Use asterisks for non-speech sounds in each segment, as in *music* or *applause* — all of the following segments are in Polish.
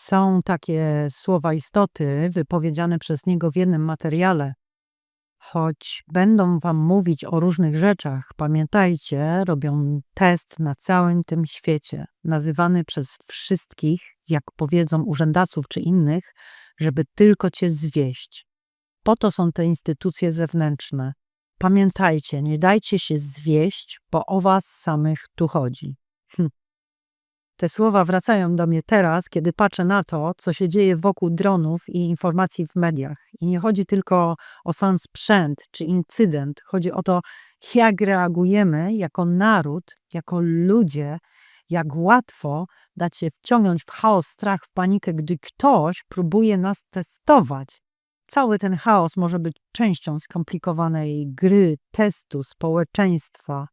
Są takie słowa istoty wypowiedziane przez niego w jednym materiale. Choć będą wam mówić o różnych rzeczach, pamiętajcie, robią test na całym tym świecie, nazywany przez wszystkich, jak powiedzą urzędaców czy innych, żeby tylko cię zwieść. Po to są te instytucje zewnętrzne. Pamiętajcie, nie dajcie się zwieść, bo o was samych tu chodzi. Hm. Te słowa wracają do mnie teraz, kiedy patrzę na to, co się dzieje wokół dronów i informacji w mediach. I nie chodzi tylko o sam sprzęt czy incydent, chodzi o to, jak reagujemy jako naród, jako ludzie, jak łatwo dać się wciągnąć w chaos, strach, w panikę, gdy ktoś próbuje nas testować. Cały ten chaos może być częścią skomplikowanej gry, testu, społeczeństwa.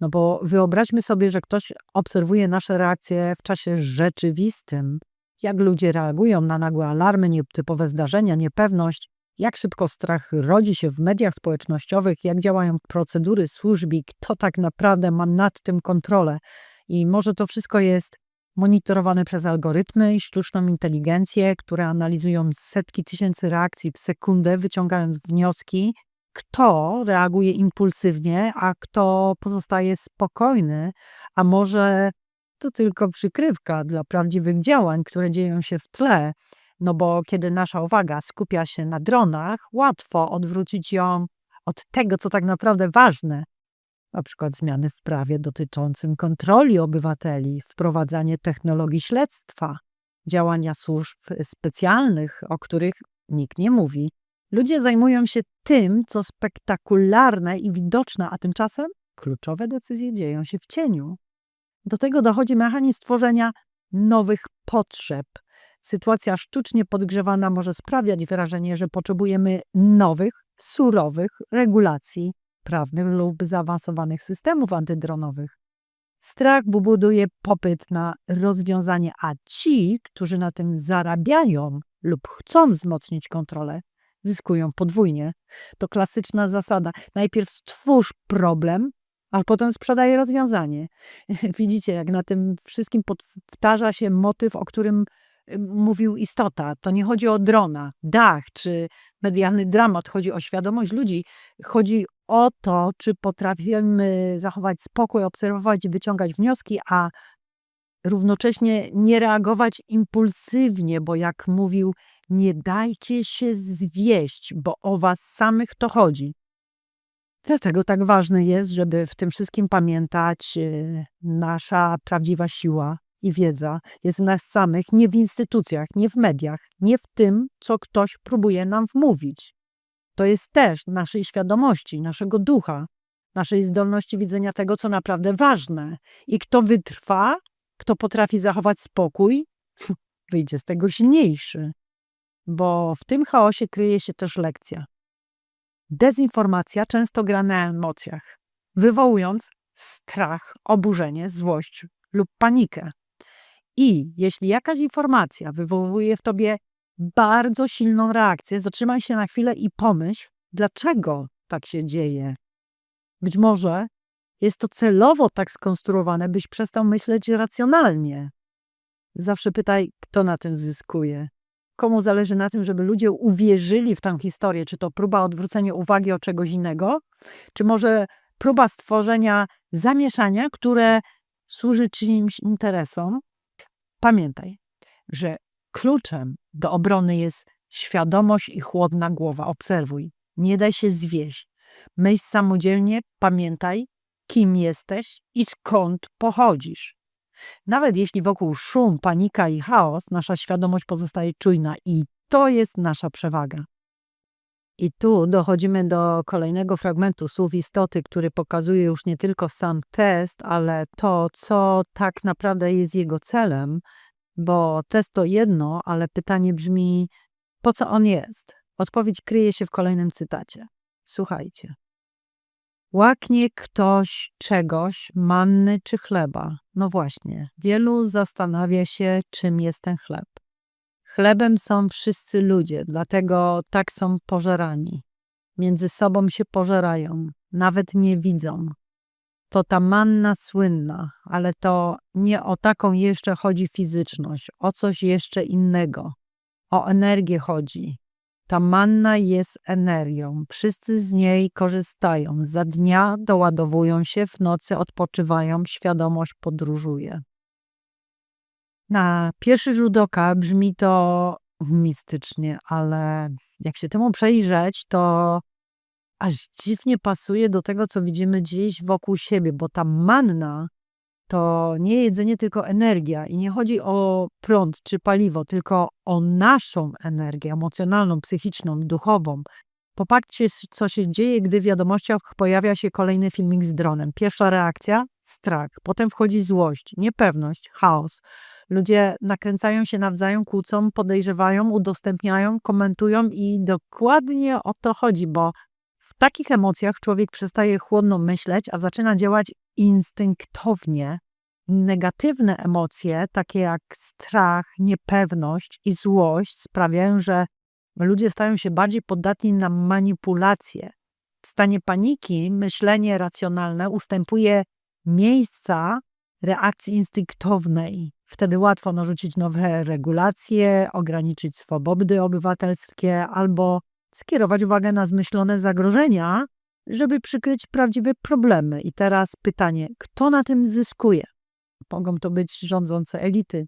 No bo wyobraźmy sobie, że ktoś obserwuje nasze reakcje w czasie rzeczywistym. Jak ludzie reagują na nagłe alarmy, nietypowe zdarzenia, niepewność, jak szybko strach rodzi się w mediach społecznościowych, jak działają procedury służb kto tak naprawdę ma nad tym kontrolę. I może to wszystko jest monitorowane przez algorytmy i sztuczną inteligencję, które analizują setki tysięcy reakcji w sekundę, wyciągając wnioski, kto reaguje impulsywnie, a kto pozostaje spokojny, a może to tylko przykrywka dla prawdziwych działań, które dzieją się w tle. No bo kiedy nasza uwaga skupia się na dronach, łatwo odwrócić ją od tego, co tak naprawdę ważne, na przykład zmiany w prawie dotyczącym kontroli obywateli, wprowadzanie technologii śledztwa, działania służb specjalnych, o których nikt nie mówi. Ludzie zajmują się tym, co spektakularne i widoczne, a tymczasem kluczowe decyzje dzieją się w cieniu. Do tego dochodzi mechanizm tworzenia nowych potrzeb. Sytuacja sztucznie podgrzewana może sprawiać wrażenie, że potrzebujemy nowych, surowych regulacji prawnych lub zaawansowanych systemów antydronowych. Strach buduje popyt na rozwiązanie, a ci, którzy na tym zarabiają lub chcą wzmocnić kontrolę, zyskują podwójnie. To klasyczna zasada. Najpierw stwórz problem, a potem sprzedaj rozwiązanie. *laughs* Widzicie, jak na tym wszystkim powtarza się motyw, o którym mówił istota. To nie chodzi o drona, dach czy medialny dramat, chodzi o świadomość ludzi. Chodzi o to, czy potrafimy zachować spokój, obserwować i wyciągać wnioski, a równocześnie nie reagować impulsywnie, bo jak mówił, nie dajcie się zwieść, bo o was samych to chodzi. Dlatego tak ważne jest, żeby w tym wszystkim pamiętać, e, nasza prawdziwa siła i wiedza jest w nas samych, nie w instytucjach, nie w mediach, nie w tym, co ktoś próbuje nam wmówić. To jest też naszej świadomości, naszego ducha, naszej zdolności widzenia tego, co naprawdę ważne. I kto wytrwa, kto potrafi zachować spokój, wyjdzie z tego silniejszy. Bo w tym chaosie kryje się też lekcja. Dezinformacja często gra na emocjach, wywołując strach, oburzenie, złość lub panikę. I jeśli jakaś informacja wywołuje w tobie bardzo silną reakcję, zatrzymaj się na chwilę i pomyśl, dlaczego tak się dzieje. Być może jest to celowo tak skonstruowane, byś przestał myśleć racjonalnie. Zawsze pytaj, kto na tym zyskuje. Komu zależy na tym, żeby ludzie uwierzyli w tę historię? Czy to próba odwrócenia uwagi od czegoś innego? Czy może próba stworzenia zamieszania, które służy czyimś interesom? Pamiętaj, że kluczem do obrony jest świadomość i chłodna głowa. Obserwuj, nie daj się zwieść. Myśl samodzielnie, pamiętaj, kim jesteś i skąd pochodzisz. Nawet jeśli wokół szum, panika i chaos, nasza świadomość pozostaje czujna i to jest nasza przewaga. I tu dochodzimy do kolejnego fragmentu słów istoty, który pokazuje już nie tylko sam test, ale to, co tak naprawdę jest jego celem, bo test to jedno, ale pytanie brzmi, po co on jest? Odpowiedź kryje się w kolejnym cytacie. Słuchajcie. Łaknie ktoś czegoś, manny czy chleba. No właśnie, wielu zastanawia się, czym jest ten chleb. Chlebem są wszyscy ludzie, dlatego tak są pożerani. Między sobą się pożerają, nawet nie widzą. to ta manna słynna, ale to nie o taką jeszcze chodzi fizyczność, o coś jeszcze innego. O energię chodzi. Ta manna jest energią. Wszyscy z niej korzystają. Za dnia doładowują się, w nocy odpoczywają, świadomość podróżuje. Na pierwszy rzut oka brzmi to mistycznie, ale jak się temu przejrzeć, to aż dziwnie pasuje do tego, co widzimy dziś wokół siebie, bo ta manna to nie jedzenie, tylko energia. I nie chodzi o prąd czy paliwo, tylko o naszą energię emocjonalną, psychiczną, duchową. Popatrzcie, co się dzieje, gdy w wiadomościach pojawia się kolejny filmik z dronem. Pierwsza reakcja strach, potem wchodzi złość, niepewność, chaos. Ludzie nakręcają się nawzajem, kłócą, podejrzewają, udostępniają, komentują i dokładnie o to chodzi, bo w takich emocjach człowiek przestaje chłodno myśleć, a zaczyna działać instynktownie. Negatywne emocje, takie jak strach, niepewność i złość, sprawiają, że ludzie stają się bardziej podatni na manipulacje. W stanie paniki myślenie racjonalne ustępuje miejsca reakcji instynktownej. Wtedy łatwo narzucić nowe regulacje, ograniczyć swobody obywatelskie albo skierować uwagę na zmyślone zagrożenia, żeby przykryć prawdziwe problemy. I teraz pytanie, kto na tym zyskuje? Mogą to być rządzące elity,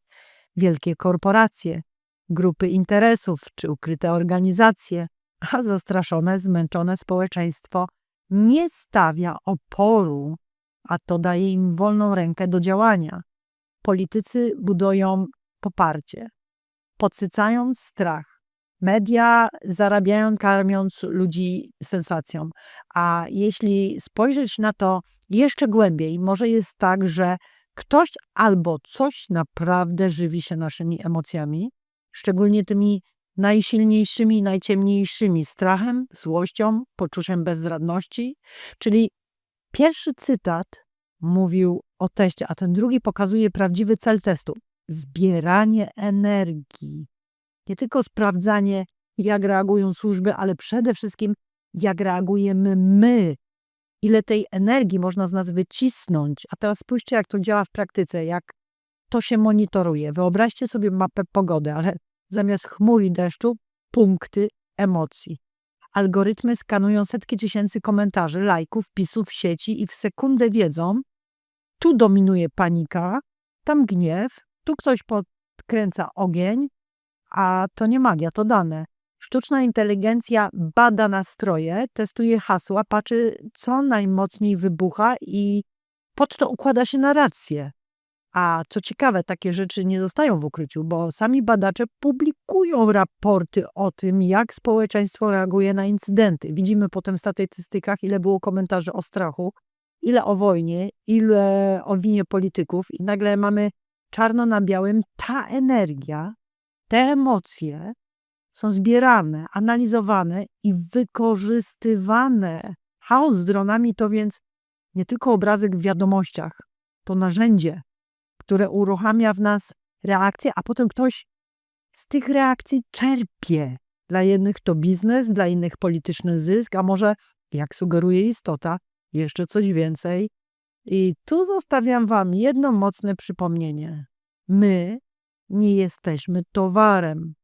wielkie korporacje, grupy interesów czy ukryte organizacje, a zastraszone, zmęczone społeczeństwo nie stawia oporu, a to daje im wolną rękę do działania. Politycy budują poparcie, podsycają strach, Media zarabiają karmiąc ludzi sensacją. A jeśli spojrzeć na to jeszcze głębiej, może jest tak, że ktoś albo coś naprawdę żywi się naszymi emocjami, szczególnie tymi najsilniejszymi, najciemniejszymi strachem, złością, poczuciem bezradności. Czyli pierwszy cytat mówił o teście, a ten drugi pokazuje prawdziwy cel testu zbieranie energii nie tylko sprawdzanie, jak reagują służby, ale przede wszystkim, jak reagujemy my. Ile tej energii można z nas wycisnąć. A teraz spójrzcie, jak to działa w praktyce, jak to się monitoruje. Wyobraźcie sobie mapę pogody, ale zamiast chmur i deszczu, punkty emocji. Algorytmy skanują setki tysięcy komentarzy, lajków, wpisów w sieci i w sekundę wiedzą, tu dominuje panika, tam gniew, tu ktoś podkręca ogień, a to nie magia, to dane. Sztuczna inteligencja bada nastroje, testuje hasła, patrzy, co najmocniej wybucha i pod to układa się narrację. A co ciekawe, takie rzeczy nie zostają w ukryciu, bo sami badacze publikują raporty o tym, jak społeczeństwo reaguje na incydenty. Widzimy potem w statystykach, ile było komentarzy o strachu, ile o wojnie, ile o winie polityków, i nagle mamy czarno na białym ta energia te emocje są zbierane, analizowane i wykorzystywane. Chaos z dronami to więc nie tylko obrazek w wiadomościach, to narzędzie, które uruchamia w nas reakcje, a potem ktoś z tych reakcji czerpie. Dla jednych to biznes, dla innych polityczny zysk, a może, jak sugeruje istota, jeszcze coś więcej. I tu zostawiam Wam jedno mocne przypomnienie. My nie jesteśmy towarem.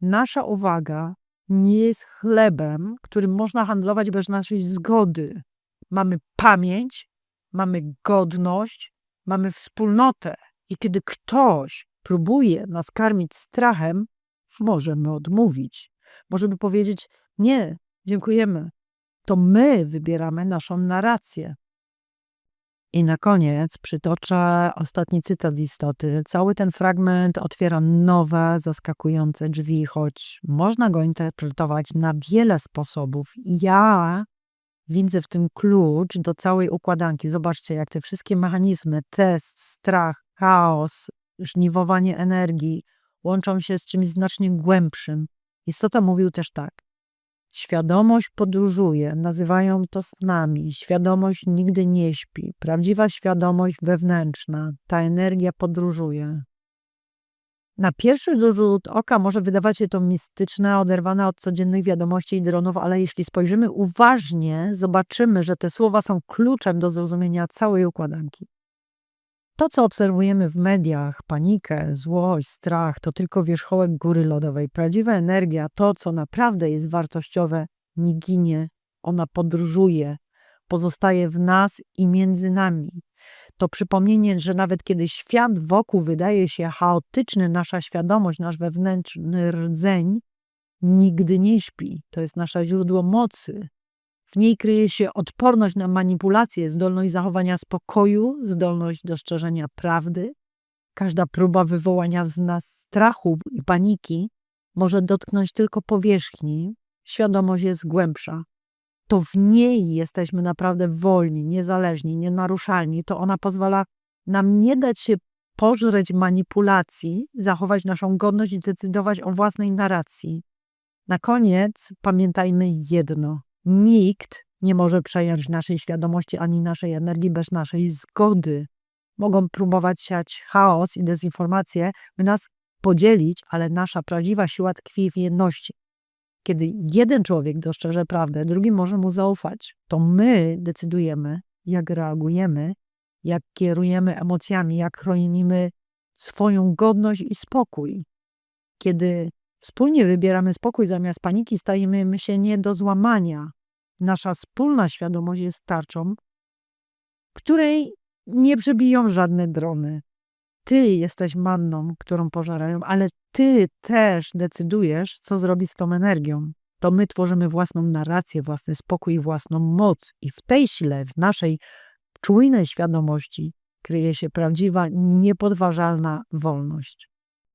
Nasza uwaga nie jest chlebem, którym można handlować bez naszej zgody. Mamy pamięć, mamy godność, mamy wspólnotę. I kiedy ktoś próbuje nas karmić strachem, możemy odmówić. Możemy powiedzieć: Nie, dziękujemy. To my wybieramy naszą narrację. I na koniec przytoczę ostatni cytat istoty. Cały ten fragment otwiera nowe, zaskakujące drzwi, choć można go interpretować na wiele sposobów. Ja widzę w tym klucz do całej układanki. Zobaczcie, jak te wszystkie mechanizmy, test, strach, chaos, żniwowanie energii łączą się z czymś znacznie głębszym. Istota mówił też tak. Świadomość podróżuje, nazywają to snami. Świadomość nigdy nie śpi. Prawdziwa świadomość wewnętrzna, ta energia podróżuje. Na pierwszy rzut oka może wydawać się to mistyczne, oderwane od codziennych wiadomości i dronów, ale jeśli spojrzymy uważnie, zobaczymy, że te słowa są kluczem do zrozumienia całej układanki. To, co obserwujemy w mediach, panikę, złość, strach, to tylko wierzchołek góry lodowej. Prawdziwa energia, to, co naprawdę jest wartościowe, nie ginie, ona podróżuje, pozostaje w nas i między nami. To przypomnienie, że nawet kiedy świat wokół wydaje się chaotyczny, nasza świadomość, nasz wewnętrzny rdzeń nigdy nie śpi. To jest nasze źródło mocy. W niej kryje się odporność na manipulacje, zdolność zachowania spokoju, zdolność dostrzeżenia prawdy. Każda próba wywołania z nas strachu i paniki może dotknąć tylko powierzchni. Świadomość jest głębsza. To w niej jesteśmy naprawdę wolni, niezależni, nienaruszalni. To ona pozwala nam nie dać się pożreć manipulacji, zachować naszą godność i decydować o własnej narracji. Na koniec pamiętajmy jedno: nikt nie może przejąć naszej świadomości ani naszej energii bez naszej zgody. Mogą próbować siać chaos i dezinformację, by nas podzielić, ale nasza prawdziwa siła tkwi w jedności. Kiedy jeden człowiek dostrzeże prawdę, drugi może mu zaufać. To my decydujemy, jak reagujemy, jak kierujemy emocjami, jak chronimy swoją godność i spokój. Kiedy wspólnie wybieramy spokój zamiast paniki, stajemy się nie do złamania. Nasza wspólna świadomość jest tarczą, której nie przebiją żadne drony. Ty jesteś manną, którą pożerają, ale ty też decydujesz, co zrobić z tą energią. To my tworzymy własną narrację, własny spokój, własną moc, i w tej sile, w naszej czujnej świadomości, kryje się prawdziwa, niepodważalna wolność.